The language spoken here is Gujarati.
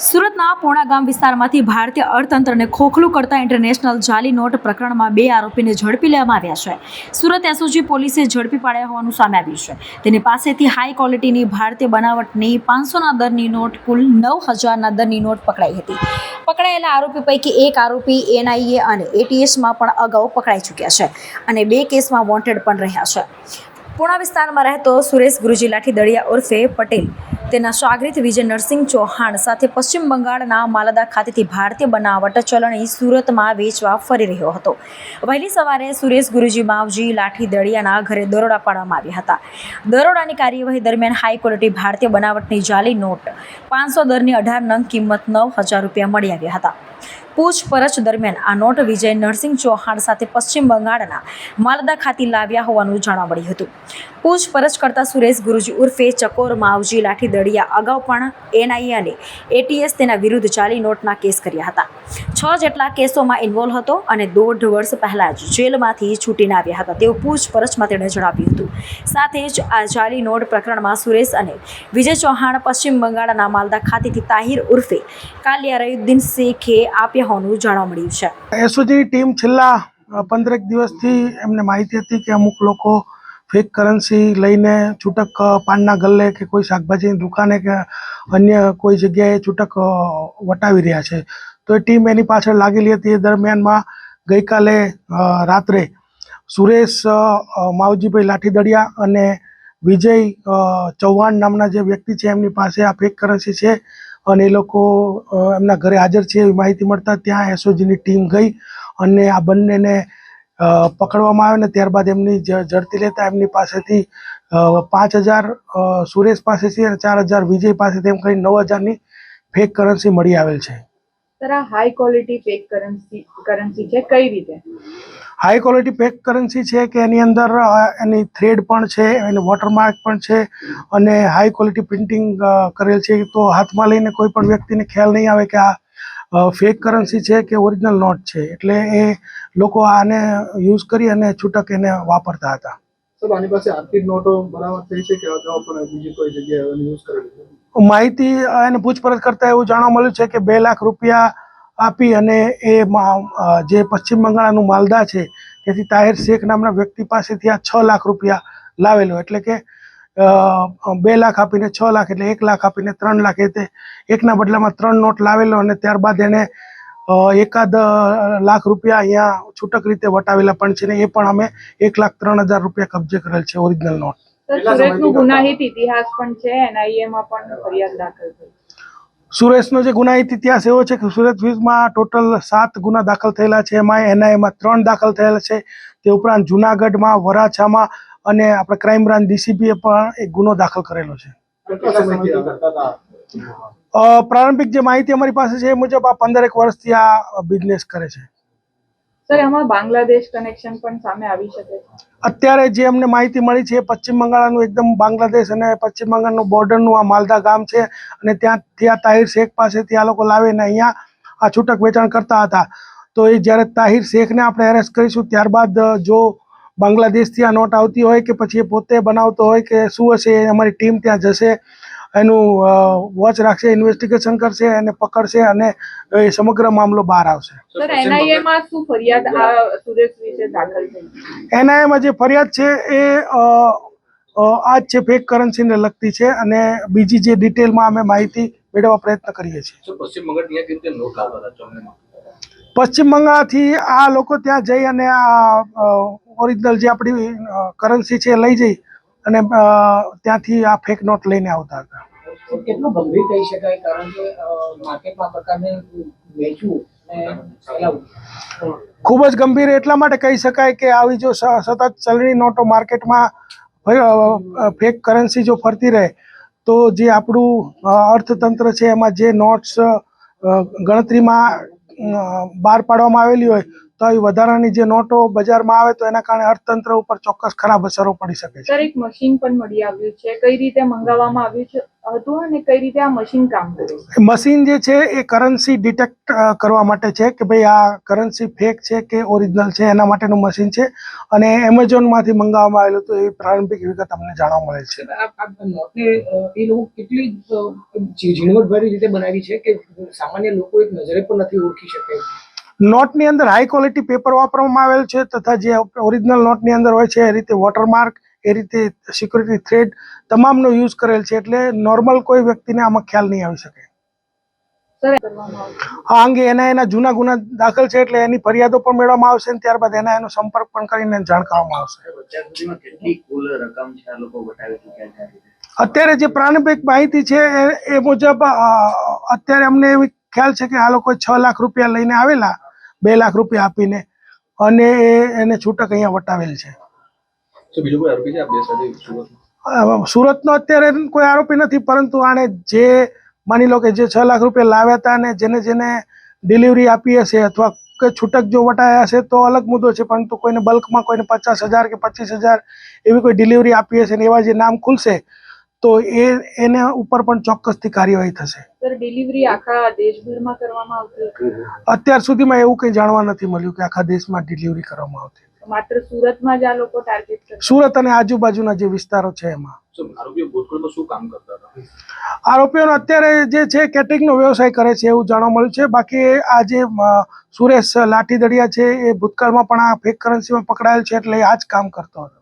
સુરતના પોણા ગામ વિસ્તારમાંથી ભારતીય અર્થતંત્રને ખોખલું કરતા ઇન્ટરનેશનલ જાલી નોટ પ્રકરણમાં બે આરોપીને ઝડપી લેવામાં આવ્યા છે. સુરત એસઓજી પોલીસે ઝડપી પાડ્યા હોવાનું સામે આવ્યું છે. તેની પાસેથી હાઈ ક્વોલિટીની ભારતીય બનાવટની પાંચસોના દરની નોટ, કુલ નવ હજારના દરની નોટ પકડાઈ હતી. પકડાયેલા આરોપી પૈકી એક આરોપી એનઆઈએ અને એટીએસમાં પણ અગાઉ પકડાઈ ચૂક્યા છે અને બે કેસમાં વોન્ટેડ પણ રહ્યા છે. પૂણા વિસ્તારમાં રહેતો સુરેશ ગુરુજી લાઠી દળિયા ઉર્ફે પટેલ, તેના સ્વાગરીત વિજય નરસિંહ ચૌહાણ સાથે પશ્ચિમ બંગાળના માલદા ખાતેથી ભારતીય બનાવટ ચલણી સુરતમાં વેચવા ફરી રહ્યો હતો. વહેલી સવારે સુરેશ ગુરુજી માવજી લાઠી દળિયાના ઘરે દરોડા પાડવામાં આવ્યા હતા. દરોડાની કાર્યવાહી દરમિયાન હાઈ ક્વોલિટી ભારતીય બનાવટની જાલી નોટ પાંચસો દરની અઢાર નંગ કિંમત નવ હજાર રૂપિયા મળી આવ્યા હતા. પૂછપરછ દરમિયાન આ નોટ વિજય નરસિંહ ચૌહાણ સાથે પશ્ચિમ બંગાળના માલદા ખાતે લાવ્યા હોવાનું જાણવા મળ્યું હતું. પૂછપરછ કરતા સુરેશ ગુરુજી ઉર્ફે ચકોર માવજી લાઠી દળિયા અગાઉ પણ એનઆઈએ અને એટીએસ તેના વિરુદ્ધ ચાલી નોટના કેસ કર્યા હતા. છ જેટલા કેસોમાં ઇન્વોલ્વ હતો અને દોઢ વર્ષ પહેલાં જ જેલમાંથી છૂટીને આવ્યા હતા તેવું પૂછપરછમાં તેણે જણાવ્યું હતું. સાથે જ આ જાલી નોટ પ્રકરણમાં સુરેશ અને વિજય ચૌહાણ પશ્ચિમ બંગાળના માલદા ખાતેથી તાહિર ઉર્ફે કાલિયા રયુદ્દીન શેખે આપ્યા હોવાનું જાણવા મળ્યું છે. એસઓજી ટીમ છેલ્લા પંદરેક દિવસથી એમને માહિતી હતી કે અમુક લોકો ફેક કરન્સી લઈને છૂટક પાનના ગલ્લે કે કોઈ શાકભાજીની દુકાને કે અન્ય કોઈ જગ્યાએ છૂટક વટાવી રહ્યા છે. તો એ ટીમ એની પાછળ લાગેલી હતી. એ દરમિયાનમાં ગઈકાલે રાત્રે સુરેશ માવજીભાઈ લાઠીદડિયા અને વિજય ચૌહાણ નામના જે વ્યક્તિ છે એમની પાસે આ ફેક કરન્સી છે. અને એ લોકો એમના ઘરે હાજર છે, એવી માહિતી મળતા ત્યાં એસઓજીની ટીમ ગઈ અને આ બંનેને પકડવામાં આવે ને ત્યારબાદ એમની ઝડપી લેતા એમની પાસેથી પાંચ હજાર સુરેશ પાસેથી અને ચાર હજાર વિજય પાસેથી એમ કરી નવ હજારની ફેક કરન્સી મળી આવેલ છે. સર આ high quality fake currency currency છે કઈ રીતે? હાઈ ક્વોલિટી ફેક કરન્સી છે કે એની અંદર એની થ્રેડ પણ છે એની વોટરમાર્ક પણ છે અને હાઈ ક્વોલિટી પ્રિન્ટિંગ કરેલ છે. તો હાથમાં લઈને કોઈ પણ વ્યક્તિને ખ્યાલ નહીં આવે કે આ ફેક કરન્સી છે કે ઓરિજિનલ નોટ છે. એટલે એ લોકો આને યુઝ કરી અને છૂટક એને વાપરતા હતા. સર આની પાસે આર્થિક નોટો બરાબર થઈ છે કે અગાઉ પણ બીજી કોઈ જગ્યાએ યુઝ કરેલી છે? માહિતી અને પૂછપરછ કરતા એવું જાણવા મળ્યું છે કે બે લાખ રૂપિયા આપી અને એ જે પશ્ચિમ બંગાળનું માલદા છે, તેથી તાહિર શેખ નામના વ્યક્તિ પાસેથી આ છ લાખ રૂપિયા લાવેલો. એટલે કે બે લાખ આપીને છ લાખ એટલે એક લાખ આપીને ત્રણ લાખ. એ એકના બદલામાં ત્રણ નોટ લાવેલો અને ત્યારબાદ એને એકાદ લાખ રૂપિયા અહીંયા છૂટક રીતે વટાવેલા પણ છે ને એ પણ અમે એક લાખ ત્રણ હજાર રૂપિયા કબજે કરેલ છે, ઓરિજિનલ નોટ. સુરતનું ગુનાહિત ઇતિહાસ પણ છે એનઆઈએ પણ ફરિયાદ દાખલ થઈ સુરેશનો જે ગુનાહિત ઇતિહાસ એવો છે કે સુરત વિઝમાં ટોટલ સાત ગુના દાખલ થયેલા છે એમાં એનઆઈએમાં ત્રણ દાખલ થયેલા છે. તે ઉપરાંત જુનાગઢમાં વરાછામાં અને આપણે ક્રાઇમ બ્રાન્ચ ડીસીપીએ પણ એક ગુનો દાખલ કરેલો છે. પ્રારંભિક જે માહિતી અમારી પાસે છે એ મુજબ આ પંદરેક વર્ષથી આ બિઝનેસ કરે છે. સર, એમાં બાંગ્લાદેશ કનેક્શન પણ સામે આવી શકે છે. અત્યારે જે અમને માહિતી મળી છે પશ્ચિમ બંગાળનું એકદમ બાંગ્લાદેશ અને પશ્ચિમ બંગાળનું બોર્ડરનું આ માલદા ગામ છે અને ત્યાંથી આ તાહિર શેખ પાસેથી આ લોકો લાવીને અહીંયા આ છૂટક વેચાણ કરતા હતા. તો એ જ્યારે તાહિર શેખને આપણે એરેસ્ટ કરીશું, ત્યારબાદ જો બાંગ્લાદેશથી આ નોટ આવતી હોય કે પછી એ પોતે બનાવતો હોય કે શું હશે અમારી ટીમ ત્યાં જશે. એનું વોચ રાખશે ઇન્વેસ્ટિગેશન કરશે એને પકડશે અને એ સમગ્ર મામલો બહાર આવશે. એનઆઈએમાં એનઆઈએ માં શું ફરિયાદ આ સુરેશ વિશે દાખલ થઈ? એનઆઈમાં જે ફરિયાદ છે એ આ જ છે ફેક કરન્સીને લગતી છે અને બીજી જે ડિટેલમાં અમે માહિતી મેળવવા પ્રયત્ન કરીએ છીએ. પશ્ચિમ બંગાળથી આ લોકો ત્યાં જઈ અને આ ઓરિજિનલ જે આપણી કરન્સી છે એ લઈ જઈ અને ત્યાંથી આ ફેક નોટ લઈને આવતા હતા. કેટલું ગંભીર કહી શકાય કારણ કે માર્કેટમાં પ્રકારને વેચવું ખૂબ જ ગંભીર એટલા માટે કહી શકાય કે આવી જો સતત ચલણી નોટો માર્કેટમાં ફેક કરન્સી જો ફરતી રહે તો જે આપણું અર્થતંત્ર છે એમાં જે નોટ્સ ગણતરીમાં બહાર પાડવામાં આવેલી હોય તો આવી વધારાની જે નોટો બજારમાં આવે તો એના કારણે અર્થતંત્ર ઉપર ચોક્કસ ખરાબ અસરો પડી શકે છે. સર એક મશીન પણ મળી આવ્યું છે. કઈ રીતે મંગાવવામાં આવ્યું છે હતું અને કઈ રીતે આ મશીન કામ કરે મશીન જે છે એ કરન્સી ડિટેક્ટ કરવા માટે છે કે ભાઈ આ કરન્સી ફેક છે કે ઓરિજિનલ છે એના માટેનું મશીન છે અને એમેઝોનમાંથી મંગાવવામાં આવેલું હતું એવી પ્રારંભિક વિગત અમને જાણવા મળે છે. એ લોકો કેટલી ઝીણવટભરી રીતે બનાવી છે કે સામાન્ય લોકો એક નજરે પણ નથી ઓળખી શકે? નોટની અંદર હાઈ ક્વોલિટી પેપર વાપરવામાં આવેલ છે તથા જે ઓરિજિનલ નોટની અંદર હોય છે એ રીતે વોટરમાર્ક એ રીતે સિક્યુરિટી થ્રેડ તમામનો યુઝ કરેલ છે એટલે નોર્મલ કોઈ વ્યક્તિને આમાં ખ્યાલ નહીં આવી શકે. આ અંગે એના એના જૂના ગુના દાખલ છે એટલે એની ફરિયાદો પણ મેળવવામાં આવશે અને ત્યારબાદ એના એનો સંપર્ક પણ કરીને જાણ કરવામાં આવશે. અત્યાર જે પ્રારંભિક માહિતી છે એ મુજબ અત્યારે અમને એવી ખ્યાલ છે કે આ લોકો છ લાખ રૂપિયા લઈને આવેલા બે લાખ રૂપિયા આપીને અને એને છૂટક અહીંયા વટાવેલ છે. સુરતનો અત્યારે કોઈ આરોપી નથી પરંતુ આણે જે માની લો કે જે છ લાખ રૂપિયા લાવ્યા હતા અને જેને જેને ડિલિવરી આપી હશે અથવા કે છૂટક જો વટાયા હશે તો અલગ મુદ્દો છે પરંતુ કોઈને બલ્કમાં કોઈને પચાસ હજાર કે પચીસ હજાર એવી કોઈ ડિલિવરી આપી હશે ને એવા જે નામ ખુલશે તો એ એના ઉપર પણ ચોક્કસથી કાર્યવાહી થશે. ડિલિવરી આખા દેશભરમાં કરવામાં આવતી અત્યાર સુધીમાં એવું કંઈ જાણવા નથી મળ્યું કે આખા દેશમાં ડિલિવરી કરવામાં આવતી માત્ર સુરતમાં જ આ લોકો ટાર્ગેટ સુરત અને આજુબાજુના જે વિસ્તારો છે એમાં. આરોપીઓ ભૂતકાળમાં શું કામ કરતા હતા? આરોપીઓનો અત્યારે જે છે કેટરિંગનો વ્યવસાય કરે છે એવું જાણવા મળ્યું છે. બાકી આ જે સુરેશ લાઠીદડિયા છે એ ભૂતકાળમાં પણ આ ફેક કરન્સીમાં પકડાયેલ છે એટલે આ જ કામ કરતો હતો.